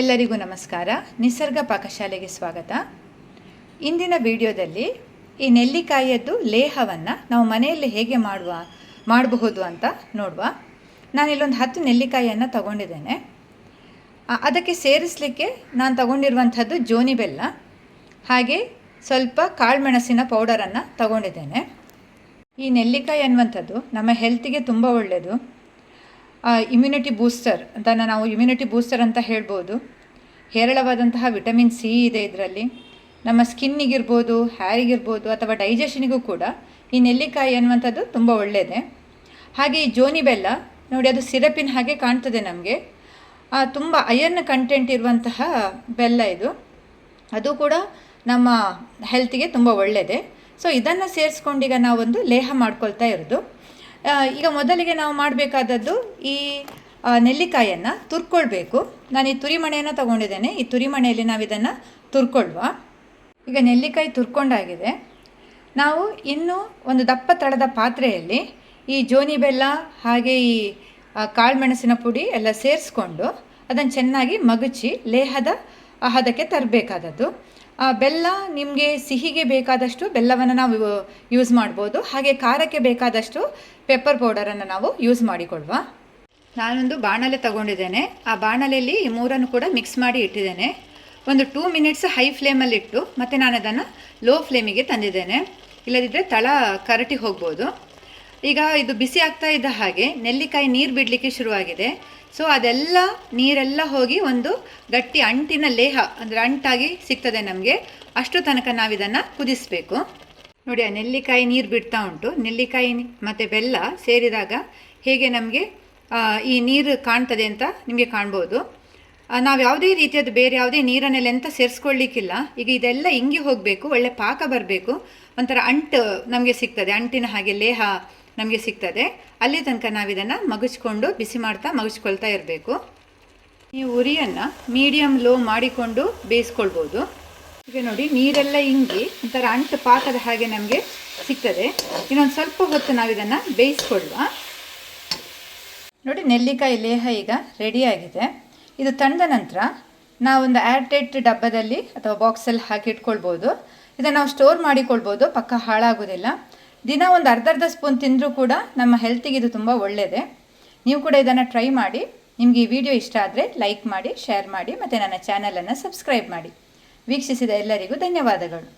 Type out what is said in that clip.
ಎಲ್ಲರಿಗೂ ನಮಸ್ಕಾರ. ನಿಸರ್ಗ ಪಾಕಶಾಲೆಗೆ ಸ್ವಾಗತ. ಇಂದಿನ ವಿಡಿಯೋದಲ್ಲಿ ಈ ನೆಲ್ಲಿಕಾಯಿಯದ್ದು ಲೇಹವನ್ನು ನಾವು ಮನೆಯಲ್ಲಿ ಹೇಗೆ ಮಾಡುವ, ಮಾಡಬಹುದು ಅಂತ ನೋಡುವ. ನಾನಿಲ್ಲೊಂದು ಹತ್ತು ನೆಲ್ಲಿಕಾಯಿಯನ್ನು ತಗೊಂಡಿದ್ದೇನೆ. ಅದಕ್ಕೆ ಸೇರಿಸಲಿಕ್ಕೆ ನಾನು ತಗೊಂಡಿರುವಂಥದ್ದು ಜೋನಿ ಬೆಲ್ಲ, ಹಾಗೆ ಸ್ವಲ್ಪ ಕಾಳುಮೆಣಸಿನ ಪೌಡರನ್ನು ತಗೊಂಡಿದ್ದೇನೆ. ಈ ನೆಲ್ಲಿಕಾಯಿ ಅನ್ನುವಂಥದ್ದು ನಮ್ಮ ಹೆಲ್ತಿಗೆ ತುಂಬ ಒಳ್ಳೆಯದು ಇಮ್ಯುನಿಟಿ ಬೂಸ್ಟರ್ ಅದನ್ನು ನಾವು ಇಮ್ಯುನಿಟಿ ಬೂಸ್ಟರ್ ಅಂತ ಹೇಳ್ಬೋದು. ಹೇರಳವಾದಂತಹ ವಿಟಮಿನ್ ಸಿ ಇದೆ ಇದರಲ್ಲಿ. ನಮ್ಮ ಸ್ಕಿನ್ನಿಗಿರ್ಬೋದು ಹ್ಯಾರಿಗಿರ್ಬೋದು ಅಥವಾ ಡೈಜೆಷನಿಗೂ ಕೂಡ ಈ ನೆಲ್ಲಿಕಾಯಿ ಅನ್ನುವಂಥದ್ದು ತುಂಬ ಒಳ್ಳೆಯದೆ ಹಾಗೆ ಈ ಜೋನಿ ಬೆಲ್ಲ, ನೋಡಿ ಅದು ಸಿರಪಿನ ಹಾಗೆ ಕಾಣ್ತದೆ ನಮಗೆ. ತುಂಬ ಅಯರ್ನ್ ಕಂಟೆಂಟ್ ಇರುವಂತಹ ಬೆಲ್ಲ ಇದು. ಅದು ಕೂಡ ನಮ್ಮ ಹೆಲ್ತಿಗೆ ತುಂಬ ಒಳ್ಳೆಯದೆ ಸೊ ಇದನ್ನು ಸೇರಿಸ್ಕೊಂಡೀಗ ನಾವೊಂದು ಲೇಹ ಮಾಡ್ಕೊಳ್ತಾ ಇರೋದು. ಈಗ ಮೊದಲಿಗೆ ನಾವು ಮಾಡಬೇಕಾದದ್ದು ಈ ನೆಲ್ಲಿಕಾಯನ್ನು ತುರ್ಕೊಳ್ಬೇಕು. ನಾನು ಈ ತುರಿಮಣೆಯನ್ನು ತಗೊಂಡಿದ್ದೇನೆ. ಈ ತುರಿಮಣೆಯಲ್ಲಿ ನಾವು ಇದನ್ನು ತುರ್ಕೊಳ್ಳುವ ಈಗ ನೆಲ್ಲಿಕಾಯಿ ತುರ್ಕೊಂಡಾಗಿದೆ. ನಾವು ಇನ್ನೂ ಒಂದು ದಪ್ಪ ತಳದ ಪಾತ್ರೆಯಲ್ಲಿ ಈ ಜೋನಿ ಬೆಲ್ಲ, ಹಾಗೆ ಈ ಕಾಳುಮೆಣಸಿನ ಪುಡಿ ಎಲ್ಲ ಸೇರಿಸ್ಕೊಂಡು ಅದನ್ನು ಚೆನ್ನಾಗಿ ಮಗುಚಿ, ಲೇಹದ ಹದಕ್ಕೆ ತರಬೇಕಾದದ್ದು. ಬೆಲ್ಲ ನಿಮಗೆ ಸಿಹಿಗೆ ಬೇಕಾದಷ್ಟು ಬೆಲ್ಲವನ್ನು ನಾವು ಯೂಸ್ ಮಾಡ್ಬೋದು. ಹಾಗೆ ಖಾರಕ್ಕೆ ಬೇಕಾದಷ್ಟು ಪೆಪ್ಪರ್ ಪೌಡರನ್ನು ನಾವು ಯೂಸ್ ಮಾಡಿಕೊಳ್ಳುವ ನಾನೊಂದು ಬಾಣಲೆ ತಗೊಂಡಿದ್ದೇನೆ. ಆ ಬಾಣಲೆಯಲ್ಲಿ ಈ ಮೂರನ್ನು ಕೂಡ ಮಿಕ್ಸ್ ಮಾಡಿ ಇಟ್ಟಿದ್ದೇನೆ. ಒಂದು ಟೂ ಮಿನಿಟ್ಸ್ ಹೈ ಫ್ಲೇಮಲ್ಲಿ ಇಟ್ಟು ಮತ್ತು ನಾನು ಅದನ್ನು ಲೋ ಫ್ಲೇಮಿಗೆ ತಂದಿದ್ದೇನೆ. ಇಲ್ಲದಿದ್ದರೆ ತಳ ಕರಟಿ ಹೋಗ್ಬೋದು. ಈಗ ಇದು ಬಿಸಿ ಆಗ್ತಾ ಇದ್ದ ಹಾಗೆ ನೆಲ್ಲಿಕಾಯಿ ನೀರು ಬಿಡಲಿಕ್ಕೆ ಶುರುವಾಗಿದೆ. ಸೊ ಅದೆಲ್ಲ ನೀರೆಲ್ಲ ಹೋಗಿ ಒಂದು ಗಟ್ಟಿ ಅಂಟಿನ ಲೇಹ, ಅಂದರೆ ಅಂಟಾಗಿ ಸಿಗ್ತದೆ ನಮಗೆ. ಅಷ್ಟು ತನಕ ನಾವಿದನ್ನು ಕುದಿಸಬೇಕು. ನೋಡಿ, ಆ ನೆಲ್ಲಿಕಾಯಿ ನೀರು ಬಿಡ್ತಾ ಉಂಟು. ನೆಲ್ಲಿಕಾಯಿ ಮತ್ತು ಬೆಲ್ಲ ಸೇರಿದಾಗ ಹೇಗೆ ನಮಗೆ ಈ ನೀರು ಕಾಣ್ತದೆ ಅಂತ ನಿಮಗೆ ಕಾಣ್ಬೋದು. ನಾವು ಯಾವುದೇ ರೀತಿಯದ್ದು ಬೇರೆ ಯಾವುದೇ ನೀರನ್ನೆಲ್ಲ ಎಂತ ಸೇರಿಸ್ಕೊಳ್ಳಿಕ್ಕಿಲ್ಲ ಈಗ ಇದೆಲ್ಲ ಹಿಂಗೆ ಹೋಗಬೇಕು, ಒಳ್ಳೆ ಪಾಕ ಬರಬೇಕು. ಒಂಥರ ಅಂಟು ನಮಗೆ ಸಿಗ್ತದೆ, ಅಂಟಿನ ಹಾಗೆ ಲೇಹ. ನಮಗೆ ಸಿಗ್ತದೆ. ಅಲ್ಲಿ ತನಕ ನಾವಿದನ್ನು ಮಗುಚ್ಕೊಂಡು ಬಿಸಿ ಮಾಡ್ತಾ ಮಗುಚ್ಕೊಳ್ತಾ ಇರಬೇಕು. ಈ ಉರಿಯನ್ನು ಮೀಡಿಯಮ್ ಲೋ ಮಾಡಿಕೊಂಡು ಬೇಯಿಸ್ಕೊಳ್ಬೋದು. ಈಗ ನೋಡಿ, ನೀರೆಲ್ಲ ಇಂಗಿ ಒಂಥರ ಅಂಟು ಪಾಕದ ಹಾಗೆ ನಮಗೆ ಸಿಗ್ತದೆ. ಇನ್ನೊಂದು ಸ್ವಲ್ಪ ಹೊತ್ತು ನಾವಿದನ್ನು ಬೇಯಿಸ್ಕೊಳ್ಳುವ ನೋಡಿ, ನೆಲ್ಲಿಕಾಯಿ ಲೇಹ ಈಗ ರೆಡಿಯಾಗಿದೆ ಇದು ತಂದ ನಂತರ ನಾವೊಂದು ಏರ್ಟೈಟ್ ಡಬ್ಬದಲ್ಲಿ ಅಥವಾ ಬಾಕ್ಸಲ್ಲಿ ಹಾಕಿ ಇಟ್ಕೊಳ್ಬೋದು. ಇದನ್ನು ನಾವು ಸ್ಟೋರ್ ಮಾಡಿಕೊಳ್ಬೋದು. ಪಕ್ಕ ಹಾಳಾಗೋದಿಲ್ಲ. ದಿನ ಒಂದು ಅರ್ಧ ಅರ್ಧ ಸ್ಪೂನ್ ತಿಂದರೂ ಕೂಡ ನಮ್ಮ ಹೆಲ್ತಿಗೆ ಇದು ತುಂಬ ಒಳ್ಳೆಯದೇ ನೀವು ಕೂಡ ಇದನ್ನು ಟ್ರೈ ಮಾಡಿ. ನಿಮಗೆ ಈ ವಿಡಿಯೋ ಇಷ್ಟ ಆದರೆ ಲೈಕ್ ಮಾಡಿ ಶೇರ್ ಮಾಡಿ, ಮತ್ತು ನನ್ನ ಚಾನಲನ್ನು ಸಬ್ಸ್ಕ್ರೈಬ್ ಮಾಡಿ. ವೀಕ್ಷಿಸಿದ ಎಲ್ಲರಿಗೂ ಧನ್ಯವಾದಗಳು.